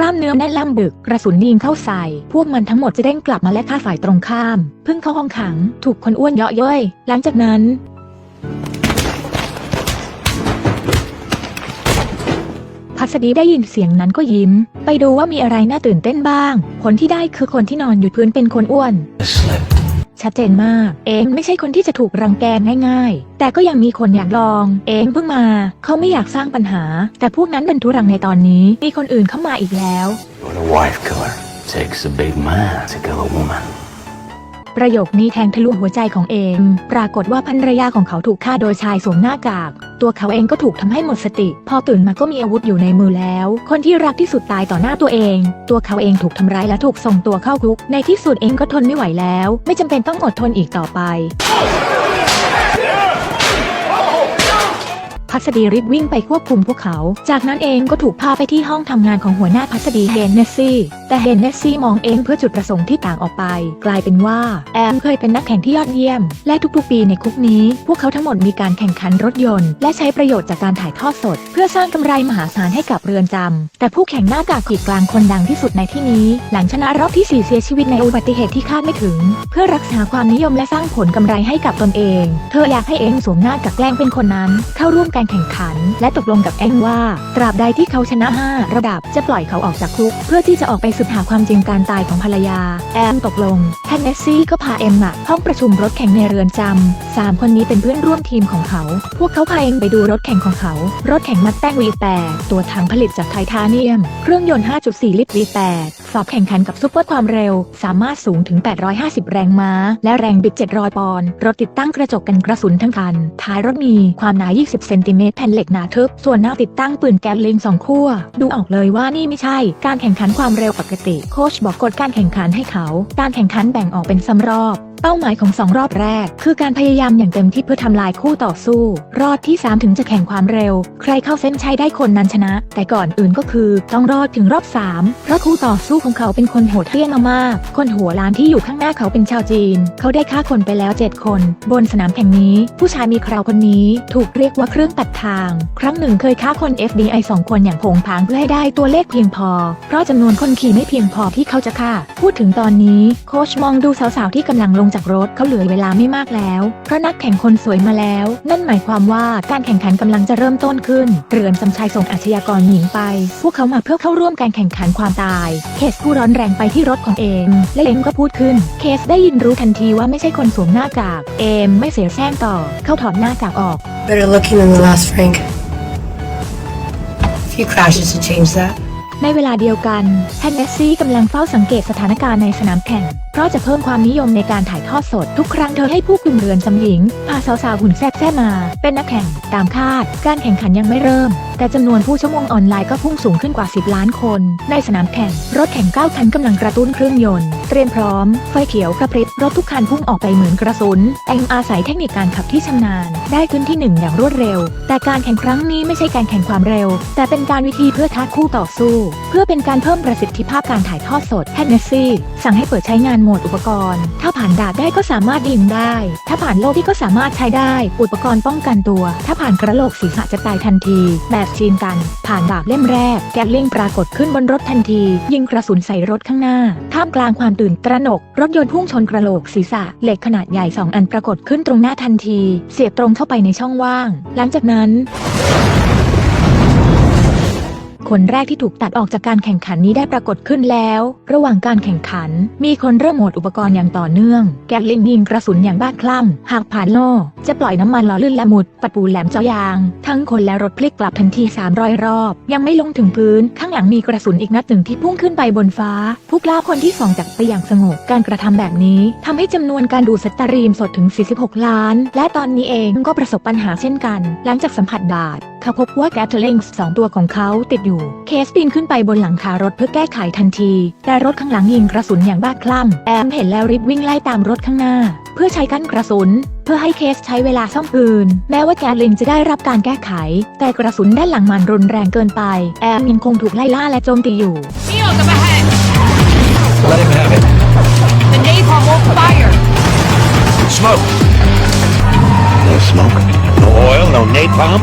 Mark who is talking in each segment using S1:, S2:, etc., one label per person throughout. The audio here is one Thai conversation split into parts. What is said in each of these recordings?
S1: กล้ามเนื้อแน่นล่ำบึกกระสุนยิงเข้าใส่ พวกมันทั้งหมดจะเด้งกลับมาและฆ่าฝ่ายตรงข้าม เพิ่งเข้าห้องขัง ถูกคนอ้วนเยาะเย้ยหลังจากนั้นพัสดีได้ยินเสียงนั้นก็ยิ้ม ไปดูว่ามีอะไรน่าตื่นเต้นบ้างผลที่ได้คือคนที่นอนอยู่พื้นเป็นคนอ้วน
S2: Slip.
S1: ชัดเจนมาก เองไม่ใช่คนที่จะถูกรังแกง่ายๆ แต่ก็ยังมีคนอยากลอง เองเพิ่งมา เขาไม่อยากสร้างปัญหา แต่พวกนั้นเป็นทุรังในตอนนี้ มีคนอื่นเข้ามาอีกแล้ว
S2: What a wife killer. Takes a big man to kill a woman.
S1: ประโยคนี้แทงทะลุหัวใจของเองปรากฏว่าภรรยาของเขาถูกฆ่าโดยชายสวมหน้ากาก ตัวเขาเองก็ถูกทำให้หมดสติ พอตื่นมาก็มีอาวุธอยู่ในมือแล้ว คนที่รักที่สุดตายต่อหน้าตัวเอง ตัวเขาเองถูกทำร้ายและถูกส่งตัวเข้าคุก ในที่สุดเองก็ทนไม่ไหวแล้ว ไม่จำเป็นต้องอดทนอีกต่อไป พัสดีรีบวิ่งไปควบคุมพวกเขา จากนั้นเองก็ถูกพาไปที่ห้องทำงานของหัวหน้าพัสดีเฮนเนสซี่ แต่เฮนเนสซี่มองเองเพื่อจุดประสงค์ที่ต่างออกไป กลายเป็นว่าแอมเคยเป็นนักแข่งที่ยอดเยี่ยม และทุกๆปีในคุกนี้ พวกเขาทั้งหมดมีการแข่งขันรถยนต์ และใช้ประโยชน์จากการถ่ายทอดสด เพื่อสร้างกำไรมหาศาลให้กับเรือนจำแต่ผู้แข่งหน้ากากกีดกลางคนดังที่สุดในที่นี้ หลังชนะรอบที่สี่เสียชีวิตในอุบัติเหตุที่คาดไม่ถึง เพื่อรักษาความนิยมและสร้างผลกำไรให้กับตนเอง เธออยากให้เองสวมหน้ากากแกล้งเป็นคนนั้น เข้าร่วมการแข่งขัน และตกลงกับแองว่า ตราบใดที่เขาชนะ 5 ระดับจะปล่อยเขาออกจากคุก เพื่อที่จะออกไปสืบหาความจริงการตายของภรรยา แอมตกลงแทนเนสซี่ก็พาเอ็มมาห้องประชุมรถแข่งในเรือนจำสามคนนี้เป็นเพื่อนร่วมทีมของเขา พวกเขาพาเองไปดูรถแข่งของเขา รถแข่งมัดแต้ง V8 ตัวถังผลิตจากไทเทเนียม เครื่องยนต์ 5.4 ลิตร V8 สอบแข่งขันกับซุปเปอร์ความเร็ว สามารถสูงถึง 850 แรงม้า และแรงบิด 700 ปอนด์รถติดตั้งกระจกกันกระสุนทั้งคัน ท้ายรถมีความหนา 20 เซนติเมตรแผ่นเหล็กหนาทึบ ส่วนหน้าติดตั้งปืนแก๊สลิงสองขั้ว ดูออกเลยว่านี่ไม่ใช่การแข่งขันความเร็วปกติ โค้ชบอกกฎการแข่งขันให้เขา การแข่งขันแบ่งออกเป็นซ้ำรอบ เป้าหมายของสองรอบแรก คือการพยายามอย่างเต็มที่เพื่อทำลายคู่ต่อสู้ รอบที่ 3 ถึงจะแข่งความเร็ว ใครเข้าเส้นชัยได้คนนั้นชนะ แต่ก่อนอื่นก็คือ ต้องรอดถึงรอบ 3 เพราะคู่ต่อสู้ของเขาเป็นคนโหดเหี้ยมมากๆคนหัวล้านที่อยู่ข้างหน้าเขาเป็นชาวจีน เขาได้ฆ่าคนไปแล้ว 7 คน บนสนามแข่งนี้ ผู้ชายมีคราวคนนี้ ถูกเรียกว่าเครื่องตัดทาง ครั้งหนึ่งเคยฆ่าคน FBI สองคนอย่างโผงผางเพื่อให้ได้ตัวเลขเพียงพอ เพราะจำนวนคนขี่ไม่เพียงพอที่เขาจะฆ่า พูดถึงตอนนี้โค้ชมองดูสาวๆที่กำลังลงจากรถเขาเหลือเวลาไม่มากแล้ว เพราะนักแข่งคนสวยมาแล้ว นั่นหมายความว่าการแข่งขันกำลังจะเริ่มต้นขึ้น เรือนสำชัยส่งอาชญากรหญิงไป พวกเขามาเพื่อเข้าร่วมการแข่งขันความตาย เคสผู้ร้อนแรงไปที่รถของเอม และเอมก็พูดขึ้น เคสได้ยินรู้ทันทีว่าไม่ใช่คนสวมหน้ากาก เอมไม่เสียแซงต่อ เขาถอดหน้ากากออก
S3: Better looking than the last Frank. A few crashes to change that.
S1: ในเวลาเดียวกันแฮนเนสซี่กำลังเฝ้าสังเกตสถานการณ์ในสนามแข่งเพ ราะจะเพิ่มความนิยมในการถ่ายทอดสด ทุกครั้งเธอให้ผู้คุมเรือนจำหญิงพาสาวๆหุ่นแซ่บแซ่มา เป็นนักแข่งตามคาด การแข่งขันยังไม่เริ่ม แต่จำนวนผู้ชั่วโมงออนไลน์ก็พุ่งสูงขึ้นกว่า 10 ล้านคน ในสนามแข่ง รถแข่ง 9 คันกำลังกระตุ้นเครื่องยนต์ เตรียมพร้อม ไฟเขียวกระพริบรถทุกคันพุ่งออกไปเหมือนกระสุนแองอาศัยเทคนิคการขับที่ชำนาญ ได้ขึ้นที่หนึ่งอย่างรวดเร็ว แต่การแข่งครั้งนี้ไม่ใช่การแข่งความเร็ว แต่เป็นการวิธีเพื่อท้าคู่ต่อสู้ เพื่อเป็นการเพิ่มประสิทธิภาพการถ่ายทอดสดแฮนเนสซี่สั่งให้เปิดใช้งานโหมดอุปกรณ์ ถ้าผ่านดาบได้ก็สามารถยิงได้ ถ้าผ่านโลกที่ก็สามารถใช้ได้ อุปกรณ์ป้องกันตัว ถ้าผ่านกระโหลกศีรษะจะตายทันที แบบชีนกัน ผ่านดาบเล่มแรก แกลลิงปรากฏขึ้นบนรถทันที ยิงกระสุนใส่รถข้างหน้า ท่ามกลางความตื่นตระหนก รถยนต์พุ่งชนกระโหลกศีรษะ เหล็กขนาดใหญ่สองอันปรากฏขึ้นตรงหน้าทันที เสียบตรงเข้าไปในช่องว่าง หลังจากนั้น คนแรกที่ถูกตัดออกจากการแข่งขันนี้ได้ปรากฏขึ้นแล้ว ระหว่างการแข่งขัน มีคนเริ่มโหมดอุปกรณ์อย่างต่อเนื่อง แกลลิงยิงกระสุนอย่างบ้าคลั่ง หากผ่านโล่ จะปล่อยน้ำมันหล่อลื่นและหมุดปัดปูแหลมเจาะยาง ทั้งคนและรถพลิกกลับทันที 300 รอบ ยังไม่ลงถึงพื้น ข้างหลังมีกระสุนอีกนัดหนึ่งที่พุ่งขึ้นไปบนฟ้า ผู้กล้าคนที่สองจากไปอย่างสงบ การกระทำแบบนี้ทำให้จำนวนการดูสตารีมสดถึง 46 ล้าน และตอนนี้เองก็ประสบปัญหาเช่นกัน หลังจากสัมผัสบาด เขาพบว่าแกตเทลิงส์สองตัวของเขาติดอยู่ เคสปีนขึ้นไปบนหลังคารถเพื่อแก้ไขทันที แต่รถข้างหลังยิงกระสุนอย่างบ้าคลั่ง แอมเห็นแล้วรีบวิ่งไล่ตามรถข้างหน้า เพื่อใช้กั้นกระสุน เพื่อให้เคสใช้เวลาซ่อมปืนแม้ว่าแกลินจะได้รับการแก้ไข แต่กระสุนด้านหลังมันรุนแรงเกินไป แอมยังคงถูกไล่ล่าและโจมตีอยู่
S2: Let him have it.
S4: The napalm won't fire.
S2: Smoke. No smoke. No oil. No napalm.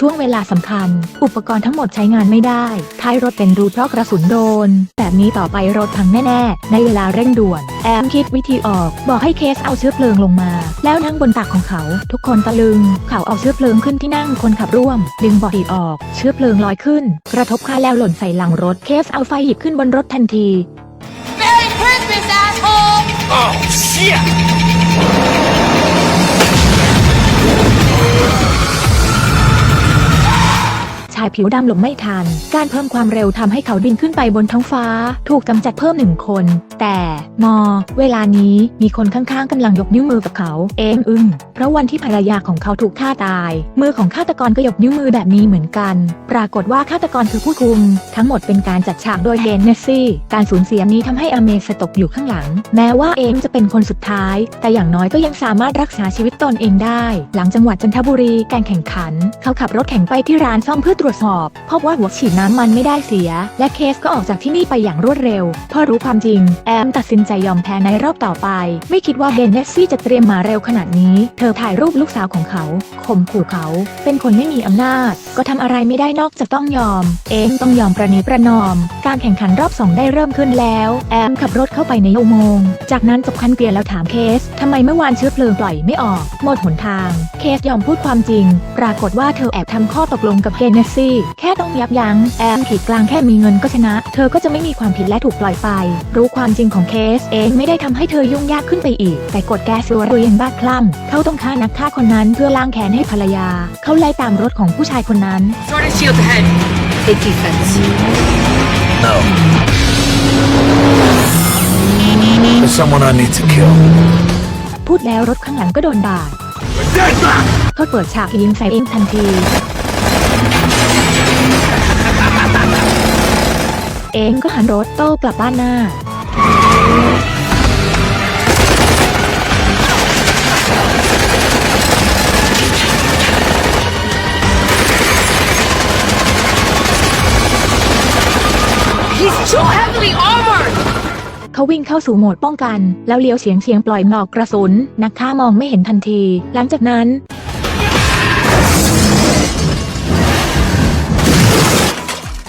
S1: ช่วงเวลาสำคัญ อุปกรณ์ทั้งหมดใช้งานไม่ได้ ท้ายรถเป็นรูเพราะกระสุนโดน แบบนี้ต่อไปรถพังแน่ ๆ ในเวลาเร่งด่วน แอมคิดวิธีออก บอกให้เคสเอาเชื้อเพลิงลงมา แล้วนั่งบนตักของเขา ทุกคนตะลึง เขาเอาเชื้อเพลิงขึ้นที่นั่งคนขับร่วม ดึงเบาะดีดออก เชื้อเพลิงลอยขึ้น กระทบค่าแล้วหล่นใส่หลังรถ เคสเอาไฟหยิบขึ้นบนรถทันที
S4: Merry Christmas, asshole!
S2: Oh, shit!
S1: ชายผิวดำหลบไม่ทัน การเพิ่มความเร็วทำให้เขาบินขึ้นไปบนท้องฟ้า ถูกกำจัดเพิ่มหนึ่งคน แต่มอ เวลานี้มีคนข้างๆกำลังยกนิ้วมือกับเขา เอมอึ้งเพราะวันที่ภรรยาของเขาถูกฆ่าตาย มือของฆาตกรก็ยกนิ้วมือแบบนี้เหมือนกัน ปรากฏว่าฆาตกรคือผู้คุม ทั้งหมดเป็นการจัดฉากโดยเฮนเนสซี่การสูญเสียนี้ทำให้อเมสตกอยู่ข้างหลัง แม้ว่าเอมจะเป็นคนสุดท้าย แต่อย่างน้อยก็ยังสามารถรักษาชีวิตตนเองได้ หลังจังหวัดจันทบุรีการแข่งขัน เขาขับรถแข่งไปที่ร้านซ่อมเพื่อตรวจสอบ พบว่าหัวฉีดน้ำมันไม่ได้เสีย และเคสก็ออกจากที่นี่ไปอย่างรวดเร็ว พอรู้ความจริง แอมตัดสินใจยอมแพ้ในรอบต่อไป ไม่คิดว่าเดนเนสซี่จะเตรียมมาเร็วขนาดนี้ เธอถ่ายรูปลูกสาวของเขาข่มขู่เขา เป็นคนไม่มีอำนาจ ก็ทำอะไรไม่ได้นอกจากต้องยอม เอมต้องยอมประนีประนอม การแข่งขันรอบสองได้เริ่มขึ้นแล้ว แอมขับรถเข้าไปในอุโมงค์จากนั้นจบคันเกียร์แล้วถามเคสทำไมเมื่อวานเชื้อเพลิงปล่อยไม่ออกหมดหนทาง เคสยอมพูดความจริง ปรากฏว่าเธอแอบทำข้อตกลงกับเฮนเนสซี่ แค่ต้องยับยั้งแอมขีดกลางแค่มีเงินก็ชนะ เธอก็จะไม่มีความผิดและถูกปล่อยไป รู้ความจริงของเคสเองไม่ได้ทำให้เธอยุ่งยากขึ้นไปอีก แต่กดแก๊สรัวตัวยังบ้าคลั่งเขาต้องฆ่านักฆ่าคนนั้นเพื่อล้างแค้นให้ภรรยา เขาไล่ตามรถของผู้ชายคนนั้น
S4: Jordan shields ahead.
S3: Take defense.
S2: No.
S5: There's someone I need to kill.
S1: พูดแล้วรถข้างหลังก็โดนบาดเขาเปิดฉากยิงใส่เองทันที เองก็หันรถโต้กลับบ้านหน้า
S4: He's too heavily armored!
S1: เขาวิ่งเข้าสู่โหมดป้องกัน แล้วเลี้ยวเสียงเสียงปล่อยหมอกกระสุน นักฆ่ามองไม่เห็นทันที หลังจากนั้น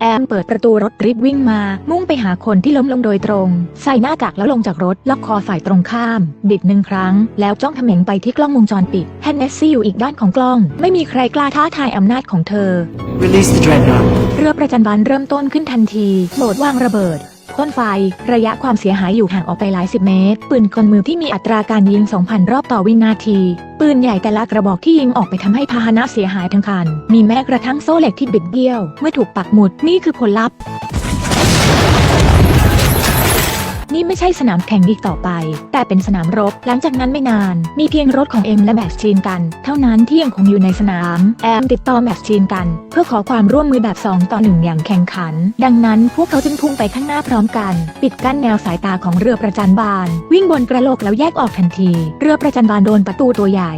S1: แอมเปิดประตูรถรีบวิ่งมา มุ่งไปหาคนที่ล้มลงโดยตรง ใส่หน้ากากแล้วลงจากรถ ล็อกคอฝ่ายตรงข้าม บิดหนึ่งครั้ง แล้วจ้องเขม็งไปที่กล้องวงจรปิดแฮนเนสซี่อยู่อีกด้านของกล้อง ไม่มีใครกล้าท้าทายอำนาจของเธอ
S3: Release the dreadnought.
S1: เรือประจันบานเริ่มต้นขึ้นทันที โหมดวางระเบิด พ่นไฟ ระยะความเสียหายอยู่ห่างออกไปหลายสิบเมตร ปืนกลมือที่มีอัตราการยิง 2,000 รอบต่อวินาที ปืนใหญ่แต่ละกระบอกที่ยิงออกไปทำให้พาหนะเสียหายทั้งคัน มีแม้กระทั่งโซ่เหล็กที่บิดเบี้ยว เมื่อถูกปักหมุดนี่คือผลลัพธ์ี่ไม่ใช่สนามแข่งอีกต่อไป แต่เป็นสนามรบ หลังจากนั้นไม่นาน มีเพียงรถของเอ็มและแม็กซ์ชีนกัน เท่านั้นที่ยังคงอยู่ในสนาม แอมติดต่อแม็กซ์ชีนกัน เพื่อขอความร่วมมือแบบ 2 ต่อ 1 อย่างแข่งขัน ดังนั้นพวกเขาจึงพุ่งไปข้างหน้าพร้อมกัน ปิดกั้นแนวสายตาของเรือประจันบาน วิ่งบนกระโหลกแล้วแยกออกทันที เรือประจันบานโดนประตูตัวใหญ่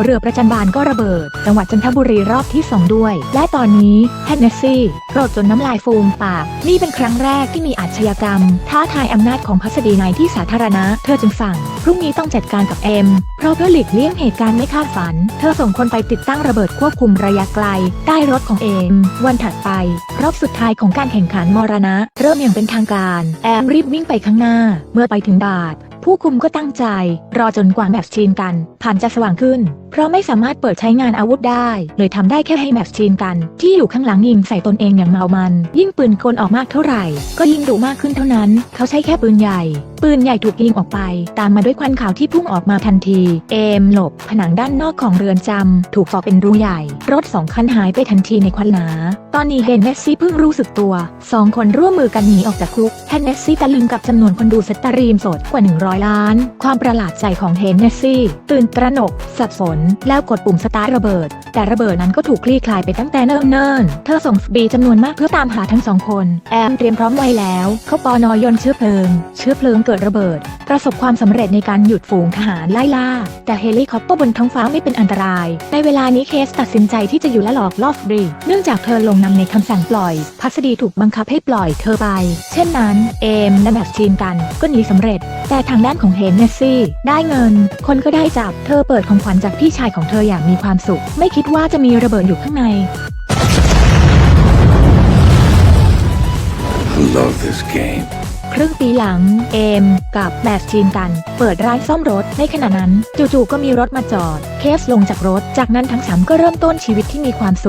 S1: แล้วเรือประจันบานก็ระเบิด จังหวัดจันทบุรีรอบที่ 2 ด้วย และตอนนี้แฮนเนสซี่โกรธจนน้ำลายฟูมปาก นี่เป็นครั้งแรกที่มีอาชญากรรม ท้าทายอำนาจของพัสดีในที่สาธารณะ เธอจึงสั่ง พรุ่งนี้ต้องจัดการกับเอ็ม เพราะเพื่อหลีกเลี่ยงเหตุการณ์ไม่คาดฝัน เธอส่งคนไปติดตั้งระเบิดควบคุมระยะไกล ใต้รถของเอ็ม วันถัดไป รอบสุดท้ายของการแข่งขันมรณะ เริ่มอย่างเป็นทางการ แอมรีบวิ่งไปข้างหน้า เมื่อไปถึงบาทผู้คุมก็ตั้งใจ รอจนกว่าแมปชีนกัน ผ่านจะสว่างขึ้น เพราะไม่สามารถเปิดใช้งานอาวุธได้ เลยทำได้แค่ให้แมปชีนกัน ที่อยู่ข้างหลังยิงใส่ตนเองอย่างเมามัน ยิ่งปืนกลออกมากเท่าไหร่ ก็ยิ่งดุมากขึ้นเท่านั้น เขาใช้แค่ปืนใหญ่ ปืนใหญ่ถูกยิงออกไป ตามมาด้วยควันขาวที่พุ่งออกมาทันที เอมหลบ ผนังด้านนอกของเรือนจำถูกฟอกเป็นรูใหญ่ รถสองคันหายไปทันทีในควันหนา ตอนนี้เฮนเนสซี่เพิ่งรู้สึกตัวสองคนร่วมมือกันหนีออกจากคุกเฮนเนสซี่ตะลึงกับจำนวนคนดูสตรีมสดกว่า 100 ล้าน ความประหลาดใจของเฮนเนสซี่ตื่นตระหนกสับสนแล้วกดปุ่มสตาร์ทระเบิด แต่ระเบิดนั้นก็ถูกคลี่คลายไปตั้งแต่เนิ่นๆ เธอส่งสบีจำนวนมากเพื่อตามหาทั้งสองคน แอมเตรียมพร้อมไว้แล้ว เขาปอนอยนเชื้อเพลิง เชื้อเพลิงเกิดระเบิด ประสบความสำเร็จในการหยุดฝูงทหารไล่ล่า แต่เฮลิคอปเตอร์บนท้องฟ้าไม่เป็นอันตราย ในเวลานี้เคสตัดสินใจที่จะอยู่และหลอกล่อฟรี เนื่องจากเธอลงนำในคำสั่งปล่อย พัสดีถูกบังคับให้ปล่อยเธอไป เช่นนั้น เอมและแมทชีนกันก็หนีสำเร็จ แต่ทางด้านของเฮนเนสซี่ได้เงิน คนก็ได้จับ เธอเปิดของขวัญจากพี่ชายของเธออย่างมีความสุข ไม่คิดว่าจะมีระเบิดอยู่ข้างใน
S5: I love this game.
S1: ครึ่งปีหลัง เอม กับแบสชีนกัน เปิดร้านซ่อมรถ ในขณะนั้น จู่ๆก็มีรถมาจอด เคสลงจากรถ จากนั้นทั้งสามก็เริ่มต้นชีวิตที่มีความสุข